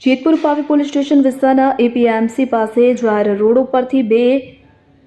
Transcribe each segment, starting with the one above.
Jetpur Pavi police station વિસ્તારના APMC પાસે જાહેર રોડ ઉપરથી બે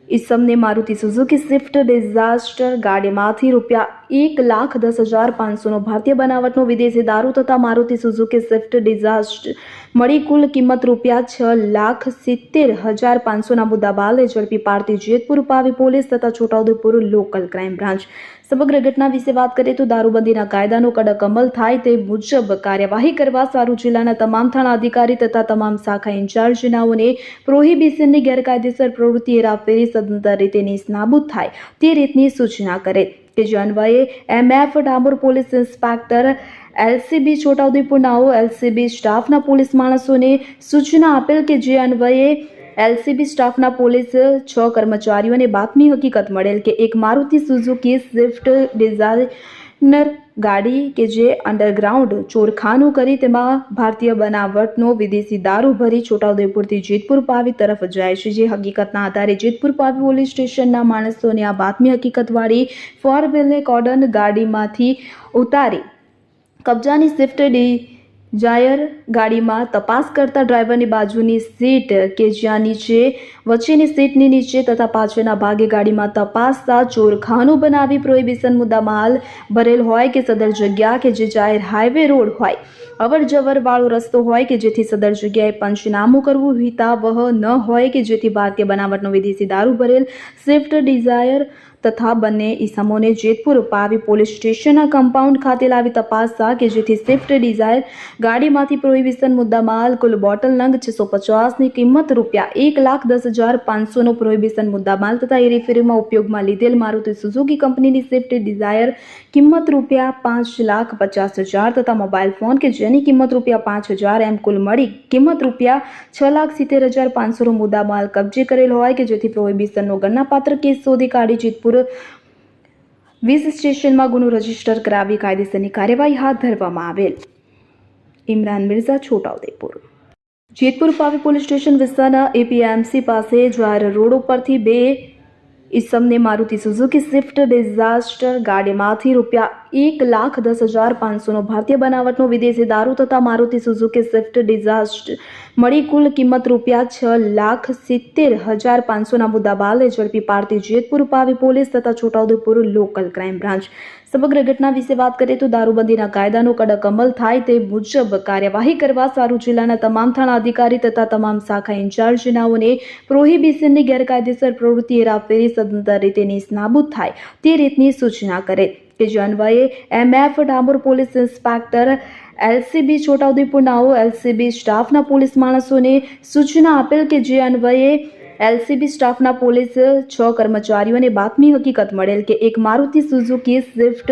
ઈસમને મારુતિ સુઝુકી સ્વિફ્ટ ડિઝાસ્ટર ગાડીમાંથી રૂપિયા એક લાખ દસ હજાર પાંચસોનો ભારતીય બનાવટનો વિદેશી દારૂ તથા મારુતિ સુઝુકી સ્વિફ્ટ ડિઝાસ્ટર મળી કુલ કિંમત રૂપિયા છ લાખ સિત્તેર હજાર પાંચસોના મુદ્દાબાલે ઝડપી પાડતી જેતપુર પાવી પોલીસ તથા છોટાઉદેપુર લોકલ ક્રાઇમ બ્રાન્ચ સમગ્ર ઘટના વિશે વાત કરીએ તો દારૂબંધીના કાયદાનો કડક અમલ થાય તે મુજબ કાર્યવાહી કરવા સારું જિલ્લાના તમામ થાણા અધિકારી તથા તમામ શાખા ઇન્ચાર્જનાઓને પ્રોહિબિશનની ગેરકાયદેસર પ્રવૃત્તિ રાફેરી સદંતર રીતે નિષ્ણાબૂદ થાય તે રીતની સૂચના કરે. કે જે અન્વયે MF, Damor police inspector, LCB Chhota Udepur નાઓ LCB સ્ટાફના પોલીસ માણસોને સૂચના આપેલ કે જે અન્વયે એલસીબી સ્ટાફના પોલીસ છ કર્મચારીઓને બાતમી હકીકત મળેલ કે એક મારુતિ સુઝુકી સ્વિફ્ટ ડિઝાઇનર ગાડી કે જે અંડરગ્રાઉન્ડ ચોરખાનું કરી તેમાં ભારતીય બનાવટનો વિદેશી દારૂ ભરી છોટાઉદેપુરથી જેતપુર પાવી તરફ જાય છે. જે હકીકતના આધારે જેતપુર પાવી પોલીસ સ્ટેશનના માણસોને આ બાતમી હકીકતવાળી ફોર વ્હીલર કોર્ડન ગાડીમાંથી ઉતારી કબજાની સ્વિફ્ટ ડિઝાયર ગાડીમાં તપાસ કરતા ડ્રાઈવરની બાજુની સીટ કે જ્યાં નીચે, વચ્ચેની સીટની નીચે તથા પાછળના ભાગે ગાડીમાં તપાસતા ચોરખાનું બનાવી પ્રોહિબિશન મુદ્દા માલ ભરેલ હોય કે સદર જગ્યા કે જે જાહેર હાઈવે રોડ હોય. અવર જવર વાળો રસ્તો હોય કે જેથી સદર જગ્યાએ પંચનામું કરવું હિતાવહ ન હોય કે જેથી ભારતીય બનાવટનો વિદેશી દારૂ ભરેલ, સ્વિફ્ટ ડિઝાયર તથા બંને ઈસમોને જેતપુર પાવી પોલીસ સ્ટેશનના કમ્પાઉન્ડ ખાતે લાવી તપાસતા કે જેથી સ્વિફ્ટ ડિઝાયર ગાડીમાંથી પ્રોહિબિશન મુદ્દામાલ કુલ બોટલ નંગ છસો પચાસની કિંમત રૂપિયા એક લાખ દસ હજાર પાંચસોનો પ્રોહિબિશન મુદ્દામાલ તથા એ રિફેરીમાં ઉપયોગમાં લીધેલ મારુતિ સુઝુકી કંપનીની સ્વિફ્ટ ડિઝાયર કિંમત રૂપિયા પાંચ લાખ પચાસ હજાર તથા મોબાઈલ ફોન કે જેની કિંમત રૂપિયા પાંચ હજાર એમ કુલ મળી કિંમત રૂપિયા છ લાખ સિત્તેર હજાર પાંચસોનો મુદ્દામાલ કબજે કરેલ હોય કે જેથી પ્રોહિબિશનનો ગણનાપાત્ર કેસ શોધી કાઢી જેતપુર વીસ સ્ટેશનમાં ગુનો રજિસ્ટર કરાવી કાયદેસરની કાર્યવાહી હાથ ધરવામાં આવેલ. ઇમરાન મિર્ઝા, છોટાઉદેપુર. જેતપુર પાવી પોલીસ સ્ટેશન વિસ્તારના એપીએમસી પાસે જાહેર રોડ ઉપરથી બે ઈસમને મારુતિ સુઝુકી સ્વિફ્ટ ડિઝાસ્ટર ગાડીમાંથી રૂપિયા એક લાખ દસ હજાર પાંચસોનો ભારતીય બનાવટનો વિદેશી દારૂ તથા મારુતિ સુઝુકી સ્વિફ્ટ ડિઝાસ્ટર મળી કુલ કિંમત રૂપિયા છ લાખ સિત્તેર હજાર પાંચસોના મુદ્દાબાલે ઝડપી પાડતી જેતપુર પાવી પોલીસ તથા છોટાઉદેપુર લોકલ ક્રાઇમ બ્રાન્ચ. સમગ્ર ઘટના વિશે વાત કરીએ તો દારૂબંધીના કાયદાનો કડક અમલ થાય તે મુજબ કાર્યવાહી કરવા સારું જિલ્લાના તમામ થાણા અધિકારી તથા તમામ શાખા ઇન્ચાર્જનાઓને પ્રોહિબિશનની ગેરકાયદેસર પ્રવૃત્તિ હેરાફેરી સદંતર રીતે નિષ્ણાબૂદ થાય તે રીતની સૂચના કરે. કે જે અન્વયે MF Damor police inspector LCB છોટાઉદેપુરનાઓ LCB સ્ટાફના પોલીસ માણસોને સૂચના આપેલ કે જે અન્વયે એલસીબી સ્ટાફના પોલીસ છ કર્મચારીઓને બાતમી હકીકત મળેલ કે એક મારુતિ સુઝુકી સ્વિફ્ટ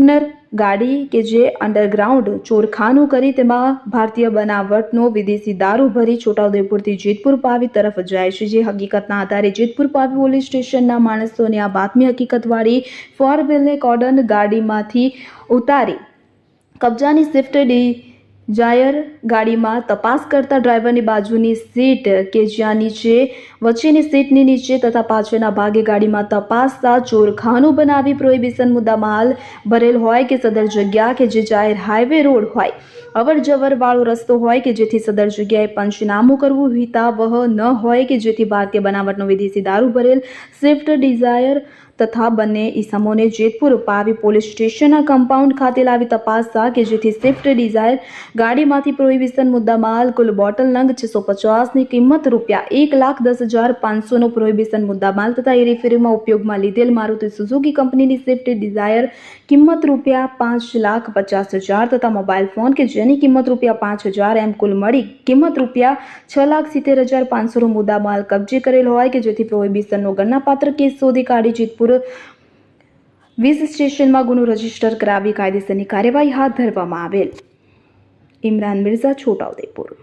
ડિઝાઇનર ગાડી કે જે અંડરગ્રાઉન્ડ ચોરખાનું કરી તેમાં ભારતીય બનાવટનો વિદેશી દારૂ ભરી છોટાઉદેપુરથી જેતપુર પાવી તરફ જાય છે. જે હકીકતના આધારે જેતપુર પાવી પોલીસ સ્ટેશનના માણસોને આ બાતમી હકીકતવાળી ફોર વ્હીલને કોર્ડન ગાડીમાંથી ઉતારી કબજાની સ્વિફ્ટ જાયર ગાડીમાં તપાસ કરતા ડ્રાઈવરની બાજુની સીટ કે જ્યાં નીચે વચ્ચેની સીટની નીચે તથા પાછળના ભાગે ગાડીમાં તપાસતા ચોરખાનું બનાવી પ્રોહિબિશન મુદ્દા માલ ભરેલ હોય કે સદર જગ્યા કે જે જાહેર હાઈવે રોડ હોય. અવર જવર વાળો રસ્તો હોય કે જેથી સદર જગ્યાએ પંચનામું કરવું હિતાવહ ન હોય કે જેથી ભારતીય બનાવટનો વિદેશી દારૂ ભરેલ સ્વિફ્ટ ડિઝાયર તથા બંને ઈસમોને જેતપુર પાવી પોલીસ સ્ટેશનના કમ્પાઉન્ડ ખાતે લાવી તપાસતા કે જેથી સ્વિફ્ટ ડિઝાયર ગાડીમાંથી પ્રોહિબિશન મુદ્દામાલ કુલ બોટલ નંગ છસો પચાસની કિંમત રૂપિયા એક લાખ દસ હજાર પાંચસોનો પ્રોહિબિશન મુદ્દામાલ તથા એ રિફેરીમાં ઉપયોગમાં લીધેલ મારુતિ સુઝુકી કંપનીની સ્વિફ્ટ ડિઝાયર કિંમત રૂપિયા પાંચ લાખ પચાસ હજાર તથા મોબાઈલ ફોન કે જેની કિંમત રૂપિયા પાંચ હજાર એમ કુલ મળી કિંમત રૂપિયા છ લાખ સિત્તેર હજાર પાંચસોનો મુદ્દામાલ કબજે કરેલ હોય કે જેથી પ્રોહિબિશનનો ગણનાપાત્ર કેસ શોધી કાઢી જેતપુર વીસ સ્ટેશનમાં ગુનો રજિસ્ટર કરાવી કાયદેસરની કાર્યવાહી હાથ ધરવામાં આવેલ. ઇમરાન મિર્ઝા, છોટાઉદેપુર.